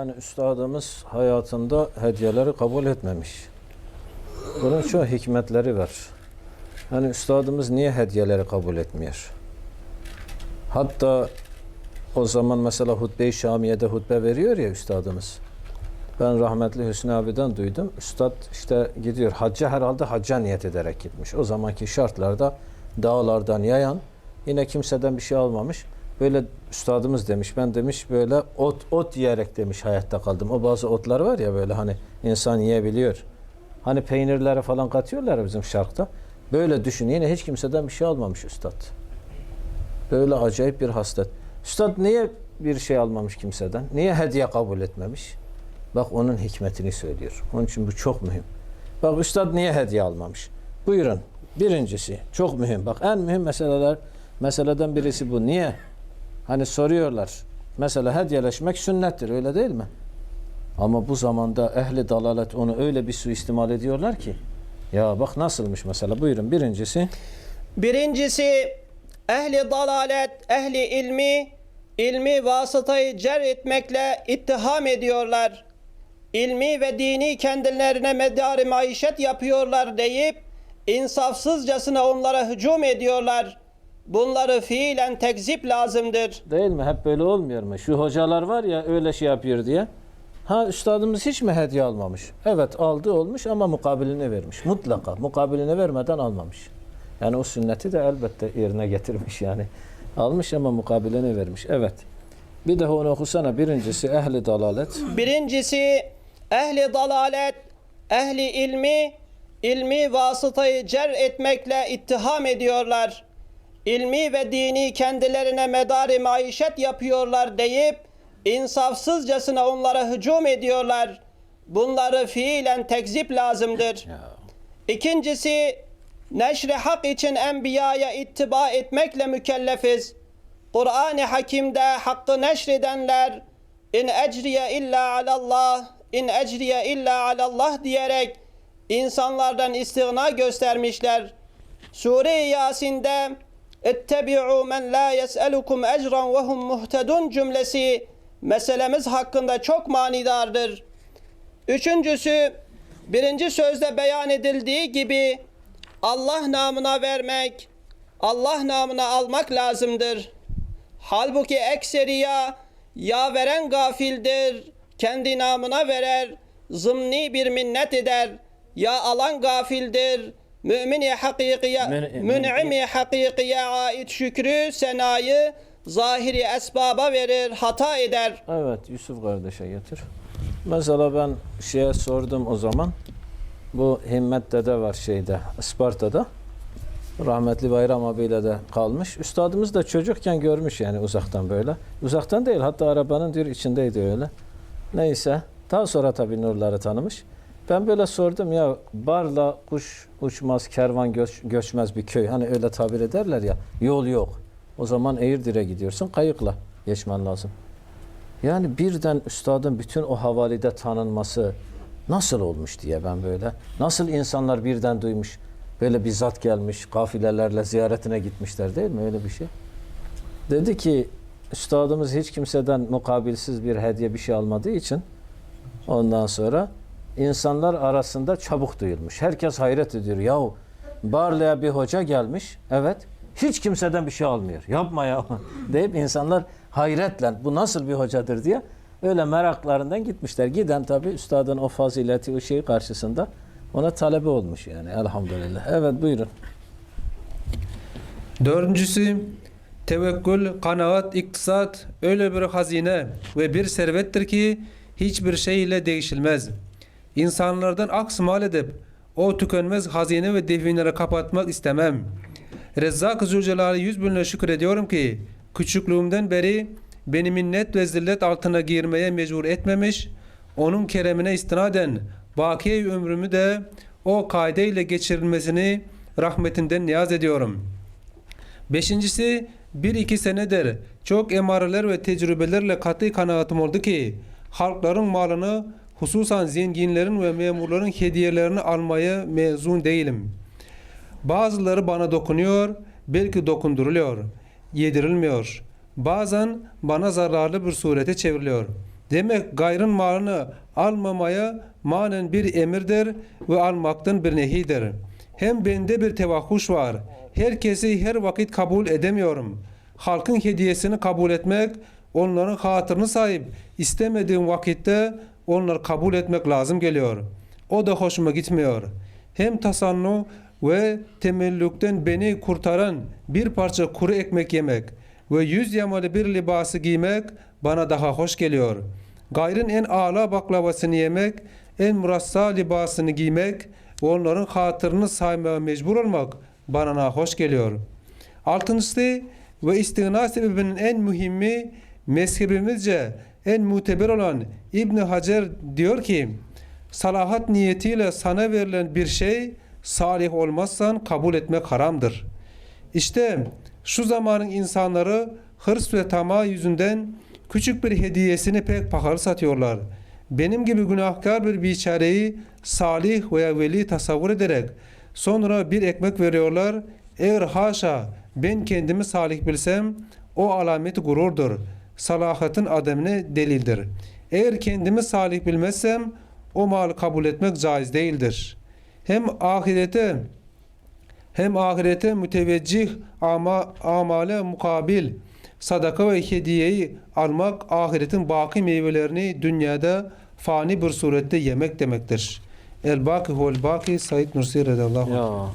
Yani üstadımız hayatında hediyeleri kabul etmemiş. Bunun çok hikmetleri var. Hani üstadımız niye hediyeleri kabul etmiyor? Hatta o zaman mesela hutbe-i Şamiye'de hutbe veriyor ya üstadımız. Ben rahmetli Hüsnü abiden duydum. Üstad işte gidiyor hacca herhalde hacca niyet ederek gitmiş. O zamanki şartlarda dağlardan yayan yine kimseden bir şey almamış. Böyle üstadımız demiş ben demiş böyle ot ot yiyerek demiş hayatta kaldım. O bazı otlar var ya böyle hani insan yiyebiliyor. Hani peynirlere falan katıyorlar bizim şarkta. Böyle düşün yine hiç kimseden bir şey almamış üstad. Böyle acayip bir hasret. Üstad niye bir şey almamış kimseden? Niye hediye kabul etmemiş? Bak onun hikmetini söylüyor. Onun için bu çok mühim. Bak üstad niye hediye almamış? Buyurun. Birincisi çok mühim. Bak en mühim meseleler meseleden birisi bu. Niye? Hani soruyorlar. Mesela hediyeleşmek sünnettir öyle değil mi? Ama bu zamanda ehli dalalet onu öyle bir suistimal ediyorlar ki. Ya bak nasılmış mesela buyurun birincisi. Birincisi ehli dalalet, ehli ilmi, ilmi vasıtayı cer etmekle ittiham ediyorlar. İlmi ve dini kendilerine medar maişet yapıyorlar deyip insafsızcasına onlara hücum ediyorlar. Bunları fiilen tekzip lazımdır. Değil mi? Hep böyle olmuyor mu? Şu hocalar var ya öyle şey yapıyor diye. Ha üstadımız hiç mi hediye almamış? Evet aldı olmuş ama mukabiline vermiş. Mutlaka mukabiline vermeden almamış. Yani o sünneti de elbette yerine getirmiş yani. Almış ama mukabiline vermiş. Evet. Bir daha onu okusana. Birincisi ehli dalalet. Birincisi ehli dalalet, ehli ilmi, ilmi vasıtayı cer etmekle ittiham ediyorlar. İlmi ve dini kendilerine medar maişet yapıyorlar deyip insafsızcasına onlara hücum ediyorlar. Bunları fiilen tekzip lazımdır. İkincisi neşri hak için enbiyaya ittiba etmekle mükellefiz. Kur'an-ı Hakim'de hakkı neşredenler in ecriye illa alallah in ecriye illa alallah diyerek insanlardan istigna göstermişler. Sure-i Yasin'de ettebi'u men la yes'elukum ecran ve hum muhtedun cümlesi meselemiz hakkında çok manidardır. Üçüncüsü, birinci sözde beyan edildiği gibi Allah namına vermek, Allah namına almak lazımdır. Halbuki ekseriya ya veren gafildir, kendi namına verer, zımni bir minnet eder. Ya alan gafildir, mümini hakikiye, Mün- mün'imi hakikiye ait şükrü, senayı, zahiri esbaba verir, hata eder. Evet Yusuf kardeşe getir. Mesela ben şeye sordum o zaman. Bu Himmet Dede var şeyde Isparta'da. Rahmetli Bayram abiyle de kalmış. Üstadımız da çocukken görmüş yani uzaktan böyle. Uzaktan değil hatta arabanın diyor içindeydi öyle. Neyse. Daha sonra tabii nurları tanımış. Ben böyle sordum ya barla kuş uçmaz, kervan göç, göçmez bir köy. Hani öyle tabir ederler ya. Yol yok. O zaman Eğirdir'e gidiyorsun kayıkla geçmen lazım. Yani birden üstadın bütün o havalide tanınması nasıl olmuş diye ben böyle. Nasıl insanlar birden duymuş. Böyle bir zat gelmiş, kafilelerle ziyaretine gitmişler değil mi? Öyle bir şey. Dedi ki üstadımız hiç kimseden mukabilsiz bir hediye bir şey almadığı için ondan sonra insanlar arasında çabuk duyulmuş. Herkes hayret ediyor. Yahu Barla'ya bir hoca gelmiş. Evet. Hiç kimseden bir şey almıyor. Yapma ya. deyip insanlar hayretle bu nasıl bir hocadır diye öyle meraklarından gitmişler. Giden tabii üstadın o fazileti, o şeyi karşısında ona talebe olmuş yani elhamdülillah. Evet buyurun. Dördüncüsü tevekkül, kanaat, iktisat öyle bir hazine ve bir servettir ki hiçbir şey ile değişilmez. İnsanlardan aks mal edip o tükenmez hazine ve definleri kapatmak istemem. Rezzak Zülcelal'e yüz binle şükrediyorum ki küçüklüğümden beri beni minnet ve zillet altına girmeye mecbur etmemiş, onun keremine istinaden baki ömrümü de o kaideyle geçirilmesini rahmetinden niyaz ediyorum.'' Beşincisi bir iki senedir çok emareler ve tecrübelerle katı kanaatim oldu ki halkların malını hususan zenginlerin ve memurların hediyelerini almaya mezun değilim. Bazıları bana dokunuyor, belki dokunduruluyor, yedirilmiyor. Bazen bana zararlı bir surete çevriliyor. Demek gayrın malını almamaya manen bir emirdir ve almaktan bir nehidir. Hem bende bir tevahhuş var. Herkesi her vakit kabul edemiyorum. Halkın hediyesini kabul etmek, onların hatırını sahip istemediğim vakitte onları kabul etmek lazım geliyor. O da hoşuma gitmiyor. Hem tasannu ve temellükten beni kurtaran bir parça kuru ekmek yemek ve yüz yamalı bir libası giymek bana daha hoş geliyor. Gayrın en âlâ baklavasını yemek, en murassa libasını giymek ve onların hatırını saymaya mecbur olmak bana nahoş geliyor. Altıncısı ve istigna sebebinin en mühimi mezhebimizce en muteber olan İbn Hacer diyor ki salahat niyetiyle sana verilen bir şey salih olmazsan kabul etmek haramdır. İşte şu zamanın insanları hırs ve tamah yüzünden küçük bir hediyesini pek pahalı satıyorlar. Benim gibi günahkar bir biçareyi salih veya veli tasavvur ederek sonra bir ekmek veriyorlar. Eğer haşa ben kendimi salih bilsem o alamet gururdur. Salahatın ademine delildir. Eğer kendimi salih bilmezsem o mal kabul etmek caiz değildir. Hem ahirete hem ahirete müteveccih ama amale mukabil sadaka ve hediyeyi almak ahiretin baki meyvelerini dünyada fani bir surette yemek demektir. El baki huvel baki Said Nursi radıyallahu anh.